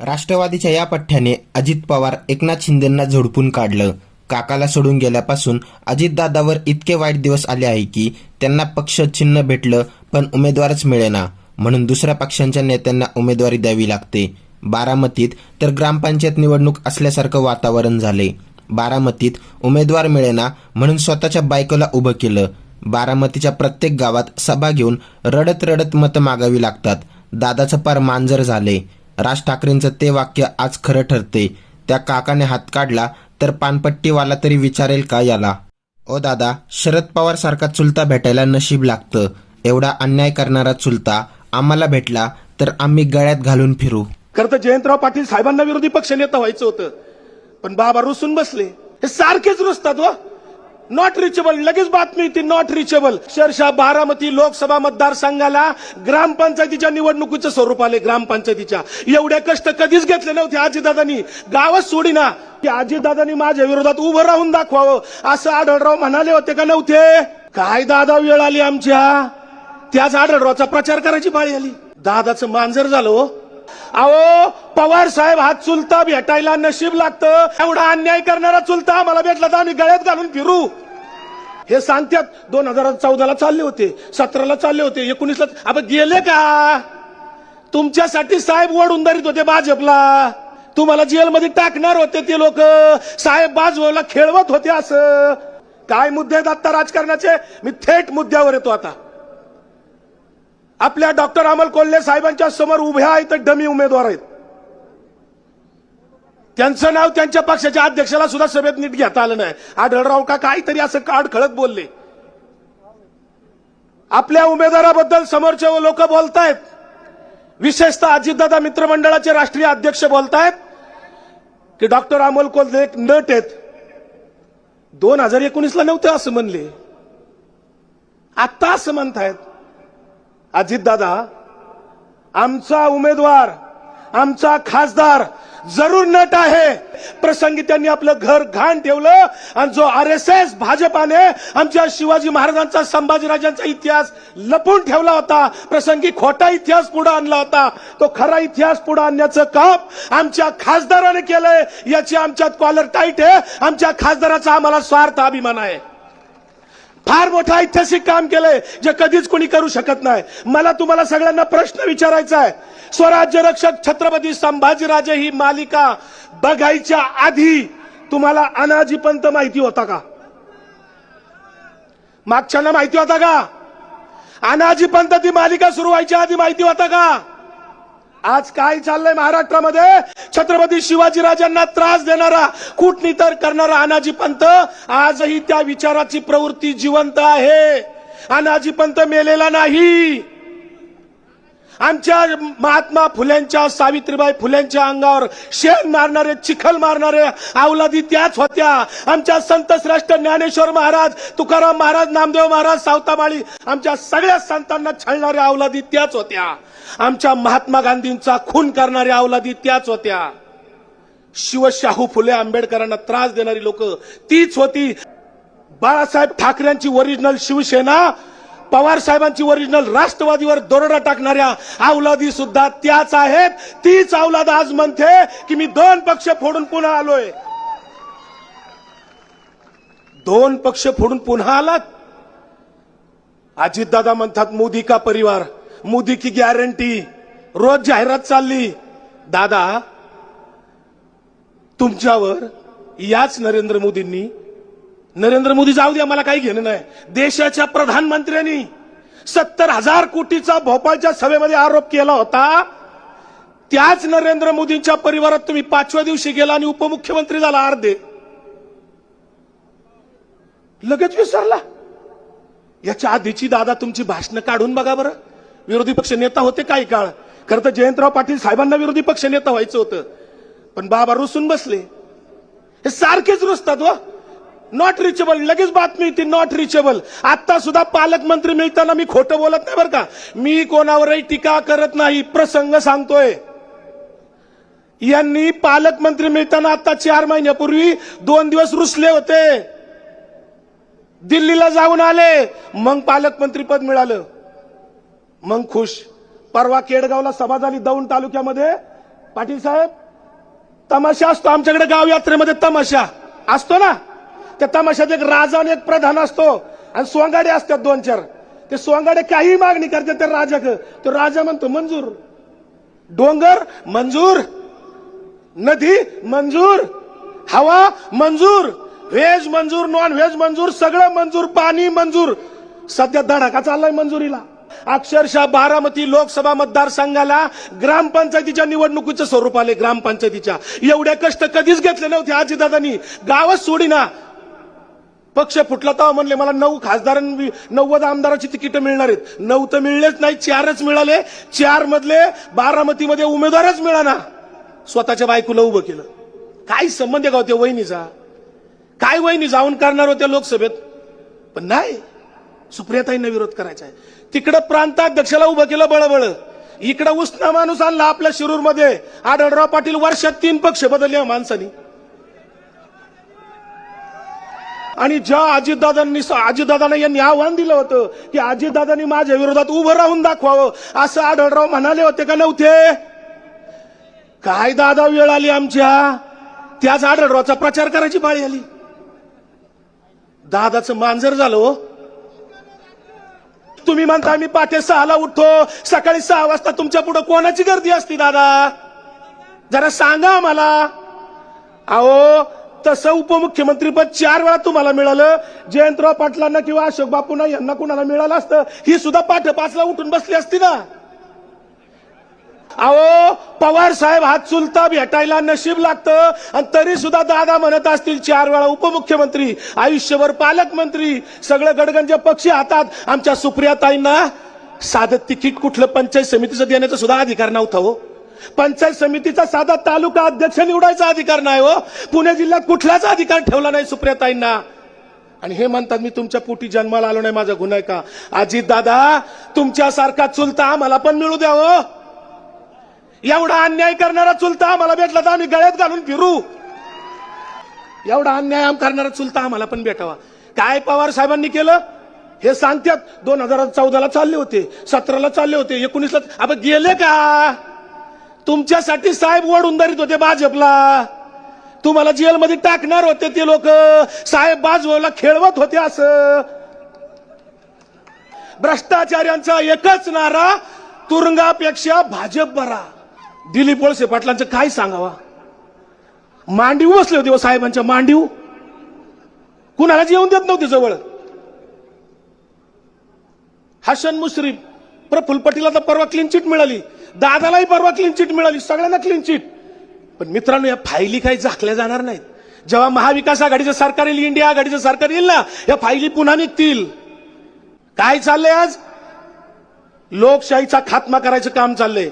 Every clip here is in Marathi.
राष्ट्रवादीच्या या पठ्ठ्याने अजित पवार एकनाथ शिंदेंना झोडपून काढलं. काकाला सोडून गेल्यापासून अजितदादावर इतके वाईट दिवस आले आहे की त्यांना पक्ष चिन्ह भेटलं पण उमेदवारच मिळेना. म्हणून दुसऱ्या पक्षांच्या नेत्यांना उमेदवारी द्यावी लागते. बारामतीत तर ग्रामपंचायत निवडणूक असल्यासारखं वातावरण झाले. बारामतीत उमेदवार मिळेना म्हणून स्वतःच्या बायकोला उभं केलं. बारामतीच्या प्रत्येक गावात सभा घेऊन रडत रडत मतं मागावी लागतात. दादाचं पार मांजर झाले. राज ठाकरेंचं ते वाक्य आज खरं ठरते. त्या काकाने हात काढला तर पानपट्टीवाला तरी विचारेल का याला? ओ दादा शरद पवार सारखा चुलता भेटायला नशीब लागतं. एवढा अन्याय करणारा चुलता आम्हाला भेटला तर आम्ही गळ्यात घालून फिरू. खरं तर जयंतराव पाटील साहेबांना विरोधी पक्ष नेता व्हायचं होतं. पण बाबा रुसून बसले. हे सारखेच रुसतात व नॉट रिचेबल लगेच बातमी येते नॉट रिचेबल अक्षरशः बारामती लोकसभा मतदारसंघाला ग्रामपंचायतीच्या निवडणुकीचं स्वरूप आले ग्रामपंचायतीच्या एवढे कष्ट कधीच घेतले नव्हते आजीदादांनी. गावच सोडीना. की आजीदादांनी माझ्या विरोधात उभं राहून दाखवावं. असं आढळराव म्हणाले होते का नव्हते? काय दादा वेळ आली आमच्या? त्याच आढळरावचा प्रचार करायची पाळी आली. दादाचं मांजर झालं हो. अहो पवार साहेब हा चुलता भेटायला नशीब लागतं. एवढा अन्याय करणारा चुलता मला भेटला तर आम्ही गळ्यात घालून फिरू. हे सांगतात दोन हजार चौदाला चालले होते सतराला चालले होते एकोणीसला आपण गेले का? तुमच्यासाठी साहेब वड उंदारीत होते भाजपला. तुम्हाला जेलमध्ये टाकणार होते ते लोक. साहेब बाजूला खेळवत होते असं. काय मुद्दे आहेत आता राजकारणाचे? मी थेट मुद्द्यावर येतो आता. आपल्या डॉक्टर अमल कोल्हे साहेबांच्या समोर उभ्या आहेत डमी उमेदवार आहेत. त्यांचं नाव त्यांच्या पक्षाच्या अध्यक्षाला सुद्धा सभेत नीट घेता आलं नाही. आढळराव का काहीतरी असं काढ खळत बोलले. आपल्या उमेदवाराबद्दल समोरचे लोक बोलतायत. विशेषतः अजितदादा मित्रमंडळाचे राष्ट्रीय अध्यक्ष बोलतायत की डॉक्टर अमोल कोल्हे एक नट आहेत. दोन हजार एकोणीसला नव्हते असं म्हणले. आत्ता असं म्हणतायत. अजितदादा आमचा उमेदवार आमचा खासदार जरूर नट आहे. प्रसंगी त्यांनी आपलं घर घाण ठेवलं आणि जो आर एस एस भाजपाने आमच्या शिवाजी महाराजांचा संभाजीराजांचा इतिहास लपून ठेवला होता. प्रसंगी खोटा इतिहास पुढे आणला होता. तो खरा इतिहास पुढे आणण्याचं काम आमच्या खासदाराने केलंय. याची आमच्यात कॉलर टाईट आहे. आमच्या खासदाराचा आम्हाला स्वार्थ अभिमान आहे. फार मोठं ऐतिहासिक काम केलंय जे कधीच कोणी करू शकत नाही. मला तुम्हाला सगळ्यांना प्रश्न विचारायचा आहे. स्वराज्य रक्षक छत्रपती संभाजीराजे ही मालिका बघायच्या आधी तुम्हाला अनाजी पंत माहिती होता का? मागच्यांना माहिती होता का? अनाजी पंत ती मालिका सुरू व्हायच्या आधी माहिती होता का? आज काय चाललंय महाराष्ट्रामध्ये? छत्रपती शिवाजीराजांना त्रास देणारा कुटनितर करणारा अनाजी पंत आजही त्या विचाराची प्रवृत्ती जिवंत आहे. अनाजी पंत मेलेला नाही. आमच्या महात्मा फुल्यांच्या सावित्रीबाई फुल्यांच्या अंगावर शेण मारणारे चिखल मारणारे अवलादी त्याच होत्या. आमच्या संत श्रेष्ठ ज्ञानेश्वर महाराज तुकाराम महाराज नामदेव महाराज सावतामाळी आमच्या सगळ्या संतांना छळणाऱ्या अवलादी त्याच होत्या. आमच्या महात्मा गांधींचा खून करणाऱ्या अवलादी त्याच होत्या. शिवशाहू फुले आंबेडकरांना त्रास देणारी लोक तीच होती. बाळासाहेब ठाकरेंची ओरिजिनल शिवसेना पवार साहेबांची ओरिजिनल राष्ट्रवादीवर दरोडा टाकणाऱ्या अवलादी सुद्धा त्याच आहेत. तीच अवलाद आज म्हणते की मी दोन पक्ष फोडून पुन्हा आलोय. दोन पक्ष फोडून पुन्हा आलात? अजितदादा म्हणतात मोदी का परिवार? मोदी की गॅरंटी रोज जाहिरात चालली. दादा तुमच्यावर याच नरेंद्र मोदींनी नरेंद्र मोदी जाऊ द्या मला काही घेणं नाही. देशाच्या प्रधानमंत्र्यांनी सत्तर हजार कोटीचा भोपाळच्या सभेमध्ये आरोप केला होता. त्याच नरेंद्र मोदींच्या परिवारात तुम्ही पाचव्या दिवशी गेला आणि उपमुख्यमंत्री झाला अर्धे. लगेच विसरला. याच्या आधीची दादा तुमची भाषणं काढून बघा बरं. विरोधी पक्ष नेता होते काही काळ. खरं तर जयंतराव पाटील साहेबांना विरोधी पक्ष नेता व्हायचं होतं. पण बाबा रुसून बसले. हे सारखेच रुसतात व नॉट रिचेबल लगेच बातमी होती नॉट रिचेबल आता सुद्धा पालकमंत्री मिळताना मी खोटं बोलत नाही बरं का. मी कोणावरही टीका करत नाही. प्रसंग सांगतोय. यांनी पालकमंत्री मिळताना आता चार महिन्यापूर्वी दोन दिवस रुसले होते. दिल्लीला जाऊन आले. मग पालकमंत्री पद मिळालं. मग खुश. परवा केडगावला सभा झाली दौंड तालुक्यामध्ये. पाटील साहेब तमाशा असतो. आमच्याकडे गाव यात्रेमध्ये तमाशा. असतो ना? त्या तमाशात एक राजा आणि एक प्रधान असतो. आणि सोंगाडे असतात दोन चार. ते सोंगाडे काही मागणी करतात त्या राजाक तो राजा म्हणतो मंजूर. डोंगर मंजूर. नदी मंजूर. हवा मंजूर. व्हेज मंजूर नॉन व्हेज मंजूर सगळं मंजूर पाणी मंजूर. सध्या धडाका चाललाय मंजुरीला. अक्षरशः बारामती लोकसभा मतदारसंघाला ग्रामपंचायतीच्या निवडणुकीचं स्वरूप आले ग्रामपंचायतीच्या. एवढे कष्ट कधीच घेतले नव्हते आजीदादांनी. गावच सोडीना. पक्ष फुटला तेव्हा म्हणले मला नऊ खासदार नव्वद आमदाराची तिकीट मिळणार आहेत. नऊ तर मिळलेच नाही चारच मिळाले. चार मधले बारामतीमध्ये उमेदवारच मिळाना. स्वतःच्या बायकोला उभं केलं. काय संबंध आहे का होते वहिनीचा? काय वहिनी जाऊन करणार होत्या लोकसभेत? पण नाही. सुप्रियाताईंना विरोध करायचा आहे. तिकडं प्रांताध्यक्षाला उभं केलं बळबळ. इकडं उष्ण माणूस आणला आपल्या शिरूरमध्ये. आढळराव पाटील वर्षात तीन पक्ष बदलले माणसानी. आणि ज्या अजितदादांनी अजितदादांना यांनी आव्हान दिलं होतं की अजितदादांनी माझ्या विरोधात उभं राहून दाखवावं. असं आढळराव म्हणाले होते का नव्हते? काय दादा वेळ आली आमच्या? त्याच आढळरावचा प्रचार करायची पाळी आली. दादाचं मांजर झालं हो. तुम्ही म्हणता आम्ही पाठे सहाला उठतो सकाळी सहा वाजता तुमच्यापुढे कोणाची गर्दी असती दादा? जरा सांगा आम्हाला. अहो तसं उपमुख्यमंत्रीपद चार वेळा तुम्हाला मिळालं. जयंतराव पाटलांना किंवा अशोक बापूंना यांना कुणाला मिळालं असतं? ही सुद्धा पाठपाचला उठून बसली असती ना? अहो पवार साहेब हात चुलता भेटायला नशीब लागतं. आणि तरी सुद्धा दादा म्हणत असतील चार वेळा उपमुख्यमंत्री आयुष्यभर पालकमंत्री. सगळं गडगंज पक्षी हातात. आमच्या सुप्रियाताईंना साधं तिकीट कुठलं पंचायत समितीचं देण्याचा सुद्धा अधिकार नव्हता हो. पंचायत समितीचा साधा तालुका अध्यक्ष निवडायचा अधिकार नाही हो. पुणे जिल्ह्यात कुठलाच अधिकार ठेवला नाही सुप्रियाताईंना. आणि हे म्हणतात मी तुमच्या पोटी जन्माला आलो नाही माझा गुन्हा का? अजित दादा तुमच्यासारखा चुलता आम्हाला पण मिळू द्या हो. एवढा अन्याय करणारा चुलता आम्हाला भेटला तर आम्ही गळ्यात घालून फिरू. एवढा अन्याय आम करणारा चुलता आम्हाला पण भेटावा. काय पवार साहेबांनी केलं? हे सांगतात दोन हजार चौदाला चालले होते सतराला चालले होते एकोणीसला आपण गेले का? तुमच्यासाठी साहेब ओढून धरीत होते भाजपला. तुम्हाला जेलमध्ये टाकणार होते ते लोक. साहेब बाजूला खेळवत होते असं. भ्रष्टाचार्यांचा एकच नारा तुरुंगापेक्षा भाजप बरा दिलीप वळसे पाटलांचं काय सांगावा? मांडीव बसले होते हो साहेबांच्या मांडीव. कुणाला जेवून देत नव्हते जवळ. हसन मुश्रीफ प्र फुलपटीला तर परवा क्लीन चिट मिळाली. दादालाही परवा क्लीन चिट मिळाली. सगळ्यांना क्लीन चिट पण मित्रांनो या फायली काही झाकल्या जाणार नाहीत. जेव्हा महाविकास आघाडीचं सरकार येईल इंडिया आघाडीचं सरकार येईल ना या फायली पुन्हा निघतील. काय चाललंय आज? लोकशाहीचा खात्मा करायचं काम चाललंय.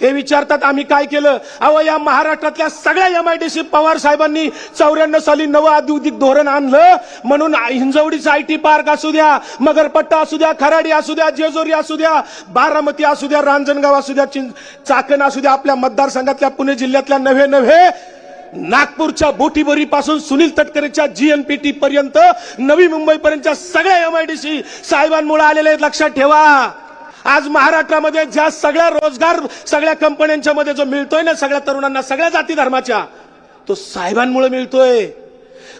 हे विचारतात आम्ही काय केलं? अहो या महाराष्ट्रातल्या सगळ्या M I D C Pawar साहेबांनी चौऱ्याण्णव साली नवं औद्योगिक धोरण आणलं. म्हणून हिंजवडीचा आय टी पार्क असू द्या मगरपट्टा असू द्या खराडी असू द्या जेजोरी असू द्या बारामती असू द्या रांजणगाव असू द्या चिं- चाकण असू द्या आपल्या मतदारसंघातल्या पुणे जिल्ह्यातल्या नव्हे नव्हे नागपूरच्या बोटीबरी पासून सुनील तटकरेच्या जीएनपीटी पर्यंत नवी मुंबई पर्यंतच्या सगळ्या एमआयडीसी साहेबांमुळे आलेले आहेत, लक्षात ठेवा. आज महाराष्ट्रामध्ये ज्या सगळ्या रोजगार सगळ्या कंपन्यांच्या मध्ये जो मिळतोय ना सगळ्या तरुणांना सगळ्या जाती धर्माच्या तो साहेबांमुळे मिळतोय.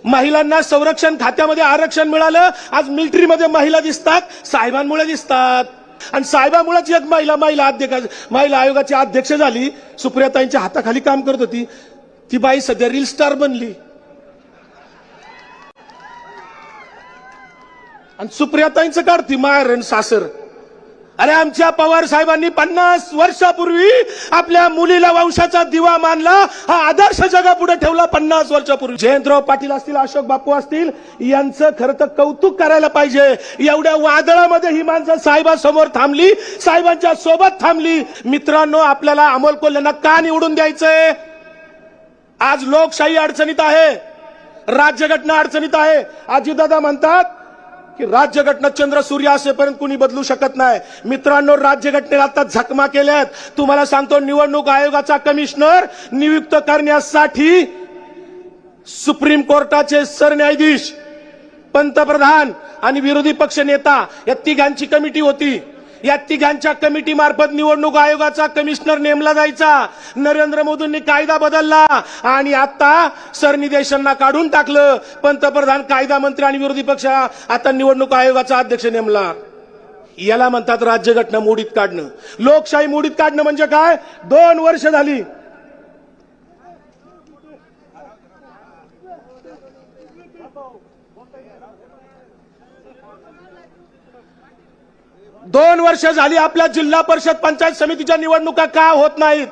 महिलांना संरक्षण खात्यामध्ये आरक्षण मिळालं आज मिलिटरीमध्ये महिला दिसतात साहेबांमुळे दिसतात. आणि साहेबांमुळेच एक महिला महिला अध्यक्ष महिला आयोगाची अध्यक्ष झाली सुप्रियाताईंच्या हाताखाली काम करत होती. ती बाई सध्या रील स्टार बनली. आणि सुप्रियाताईंचं काढती माहेर आणि सासर. अरे आमच्या पवार साहेबांनी पन्नास वर्षापूर्वी आपल्या मुलीला वंशाचा दिवा मानला. हा आदर्श जगापुढे ठेवला पन्नास वर्षापूर्वी. जयंतराव पाटील असतील अशोक बापू असतील यांचं खरं तर कौतुक करायला पाहिजे. एवढ्या वादळामध्ये ही माणसं साहेबासमोर थांबली साहेबांच्या सोबत थांबली. मित्रांनो आपल्याला अमोल कोल्ह्यांना का निवडून द्यायचंय? आज लोकशाही अडचणीत आहे. राज्यघटना अडचणीत आहे. आजीदादा म्हणतात की राज्यघटना चंद्र सूर्य असेपर्यंत कुणी बदलू शकत नाही. मित्रांनो राज्यघटनेला आता झकमा केल्यात. तुम्हाला सांगतो निवडणूक आयोगाचा कमिशनर नियुक्त करण्यासाठी सुप्रीम कोर्टाचे सरन्यायाधीश पंतप्रधान आणि विरोधी पक्ष नेता या तिघांची कमिटी होती. या तिघांच्या कमिटी मार्फत निवडणूक आयोगाचा कमिशनर नेमला जायचा. नरेंद्र मोदींनी कायदा बदलला आणि आता सरनिदेशांना काढून टाकलं. पंतप्रधान कायदा मंत्री आणि विरोधी पक्ष आता निवडणूक आयोगाचा अध्यक्ष नेमला. याला म्हणतात राज्यघटना मोडीत काढणं. लोकशाही मोडीत काढणं म्हणजे काय? दोन वर्ष झाली. दोन वर्ष झाली आपल्या जिल्हा परिषद पंचायत समितीच्या निवडणुका का होत नाहीत?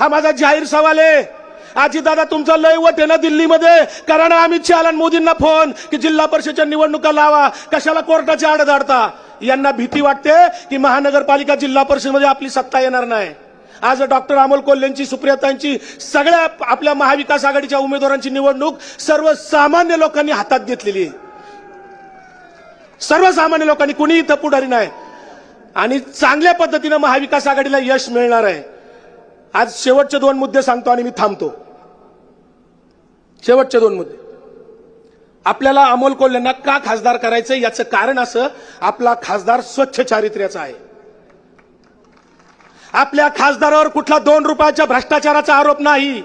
हा माझा जाहीर सवाल आहे. आजी दादा तुमचा लय वट आहे ना दिल्लीमध्ये? करा ना अमित शहा मोदींना फोन की जिल्हा परिषदच्या निवडणुका लावा. कशाला कोर्टाची आड धाडता? यांना भीती वाटते की महानगरपालिका जिल्हा परिषदमध्ये आपली सत्ता येणार नाही. आज डॉक्टर अमोल कोल्हेंची सुप्रियतांची सगळ्या आपल्या महाविकास आघाडीच्या उमेदवारांची निवडणूक सर्वसामान्य लोकांनी हातात घेतलेली आहे. सर्वसामान्य लोकांनी कुणी इथं पुढारी नाही. आणि चांगल्या पद्धतीनं महाविकास आघाडीला यश मिळणार आहे. आज शेवटचे दोन मुद्दे सांगतो आणि मी थांबतो. शेवटचे दोन मुद्दे. आपल्याला अमोल कोल्ह्यांना का खासदार करायचं याचं कारण असं आपला खासदार स्वच्छ चारित्र्याचा आहे. आपल्या खासदारावर कुठला दोन रुपयाच्या भ्रष्टाचाराचा आरोप नाही.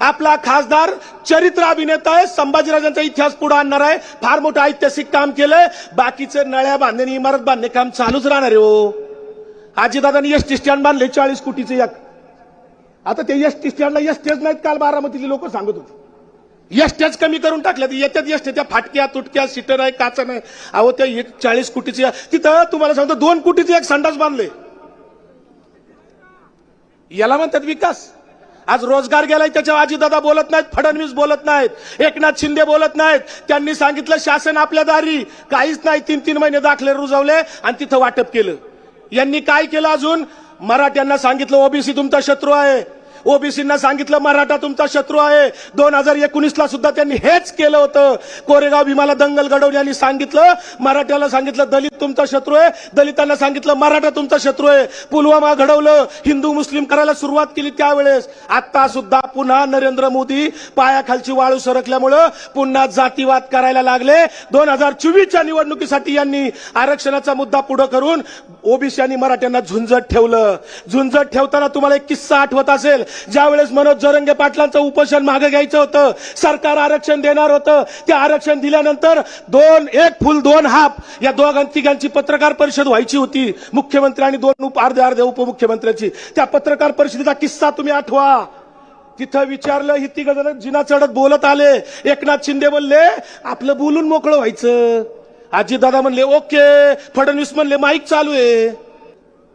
आपला खासदार चरित्र अभिनेता आहे. संभाजीराजांचा इतिहास पुढे आणणार आहे. फार मोठं ऐतिहासिक काम केलंय. बाकीचे नळ्या बांधणे आणि इमारत बांधणे काम चालूच राहणार आहे हो. आजीदादांनी एस टी स्टँड बांधले चाळीस कोटीचे एक. आता ते एस टी स्टँडला एस टीच नाहीत काल बारामतीतले लोक सांगत होते. एस टीच कमी करून टाकल्या येत्यात एस त्या फाटक्या तुटक्या सीटर आहे काचा नाही. अहो त्या एक चाळीस कोटीचे तिथं तुम्हाला सांगतो दोन कोटीचे एक संडास बांधले. याला म्हणतात विकास. आज रोजगार गेलाय त्याच्यावर आजीदादा बोलत नाहीत फडणवीस बोलत नाहीत एकनाथ शिंदे बोलत नाहीत. त्यांनी सांगितलं शासन आपल्या दारी. काहीच नाही तीन तीन महिने दाखले रुजवले आणि तिथं वाटप केलं. यांनी काय केलं अजून? मराठ्यांना सांगितलं ओबीसी तुमचा शत्रू आहे. ओबीसींना सांगितलं मराठा तुमचा शत्रू आहे. दोन हजार एकोणीसला सुद्धा त्यांनी हेच केलं होतं. कोरेगाव भीमाला दंगल घडवली आणि सांगितलं मराठ्याला सांगितलं दलित तुमचा शत्रू आहे. दलितांना सांगितलं मराठा तुमचा शत्रू आहे. पुलवामा घडवलं हिंदू मुस्लिम करायला सुरुवात केली त्यावेळेस. आता सुद्धा पुन्हा नरेंद्र मोदी पायाखालची वाळू सरकल्यामुळं पुन्हा जातीवाद करायला लागले. दोन हजार चोवीसच्या निवडणुकीसाठी यांनी आरक्षणाचा मुद्दा पुढे करून ओबीसी आणि मराठ्यांना झुंजत ठेवलं. झुंजत ठेवताना तुम्हाला एक किस्सा आठवत असेल. ज्यावेळेस मनोज जरंगे पाटलांचं उपोषण मागे घ्यायचं होतं सरकार आरक्षण देणार होतं ते आरक्षण दिल्यानंतर दोन एक फुल दोन हाफ या दोघां तिघांची पत्रकार परिषद व्हायची होती. मुख्यमंत्री आणि दोन उप अर्धे अर्धे उपमुख्यमंत्र्यांची. त्या पत्रकार परिषदेचा किस्सा तुम्ही आठवा. तिथं विचारलं ही तिघ जण जिना चढत बोलत आले. एकनाथ शिंदे बोलले आपलं बोलून मोकळं व्हायचं. दादा म्हणले ओके. फडणवीस म्हणले माईक चालू आहे.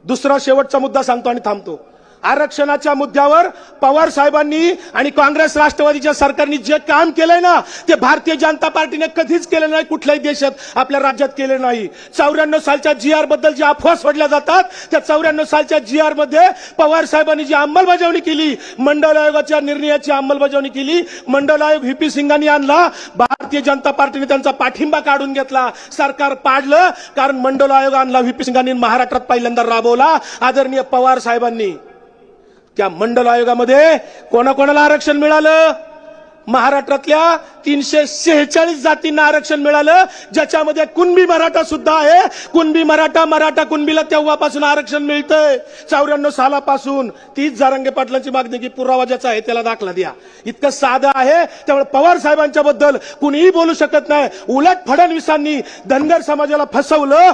दुसरा शेवटचा मुद्दा सांगतो आणि थांबतो. आरक्षणाच्या मुद्द्यावर पवार साहेबांनी आणि काँग्रेस राष्ट्रवादीच्या सरकारने जे काम केलंय ना ते भारतीय जनता पार्टीने कधीच केलं नाही कुठल्याही देशात आपल्या राज्यात केले नाही. चौऱ्याण्णव सालच्या जी आरबद्दल ज्या अफवा सोडल्या जातात त्या चौऱ्याण्णव सालच्या जी आरमध्ये पवार साहेबांनी जी अंमलबजावणी केली मंडळ आयोगाच्या निर्णयाची अंमलबजावणी केली मंडळ आयोग व्हीपी सिंगांनी आणला भारतीय जनता पार्टीने त्यांचा पाठिंबा काढून घेतला सरकार पाडलं कारण मंडळ आयोग आणला व्हीपी सिंगांनी महाराष्ट्रात पहिल्यांदा राबवला आदरणीय पवार साहेबांनी. त्या मंडल आयोगामध्ये कोणाकोणाला आरक्षण मिळालं? महाराष्ट्रातल्या तीनशे शेहेचाळीस जातींना आरक्षण मिळालं ज्याच्यामध्ये कुणबी मराठा सुद्धा आहे. कुणबी मराठा मराठा कुणबीला तेव्हापासून आरक्षण मिळतंय. चौऱ्याण्णव सालापासून तीच जारंगे पाटलांची मागणी की पुरावा ज्याचा आहे त्याला दाखला द्या. इतकं साधं आहे. त्यामुळे पवार साहेबांच्या बद्दल कुणीही बोलू शकत नाही. उलट फडणवीसांनी धनगर समाजाला फसवलं.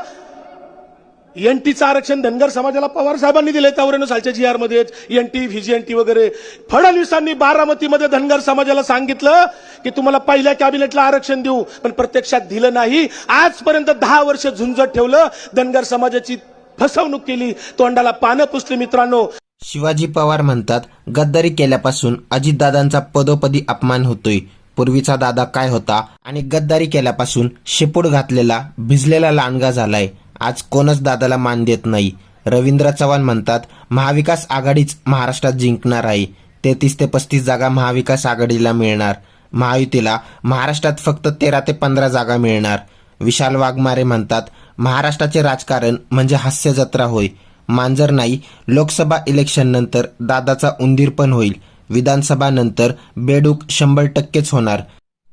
एनटीचं आरक्षण धनगर समाजाला पवार साहेबांनी दिले चौऱ्याण्णव सालच्या जी आरमध्ये एनटी व्हीजीएनटी वगैरे. फडणवीसांनी बारामतीमध्ये धनगर समाजाला सांगितलं की तुम्हाला पहिल्या कॅबिनेटला आरक्षण देऊ पण प्रत्यक्षात दिलं नाही. आजपर्यंत दहा वर्ष झुंजत ठेवलं धनगर समाजाची फसवणूक केली तोंडाला पानं पुसली मित्रांनो. शिवाजी पवार म्हणतात गद्दारी केल्यापासून अजितदादांचा पदोपदी अपमान होतोय. पूर्वीचा दादा काय होता आणि गद्दारी केल्यापासून शेपूड घातलेला भिजलेला लांडगा झालाय. आज कोणच दादाला मान देत नाही. रवींद्र चव्हाण म्हणतात महाविकास आघाडीच महाराष्ट्रात जिंकणार आहे. तेहतीस ते पस्तीस जागा महाविकास आघाडीला मिळणार. महायुतीला महाराष्ट्रात फक्त तेरा ते पंधरा जागा मिळणार. विशाल वाघमारे म्हणतात महाराष्ट्राचे राजकारण म्हणजे हास्य जत्रा होय. मांजर नाही लोकसभा इलेक्शन नंतर दादाचा उंदीर पण होईल. विधानसभा नंतर बेडूक शंभर टक्केच होणार.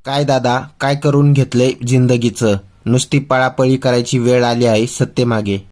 काय दादा काय करून घेतले जिंदगीचं? नुसती पळापळी करायची वेळ आली आहे सत्तेमागे.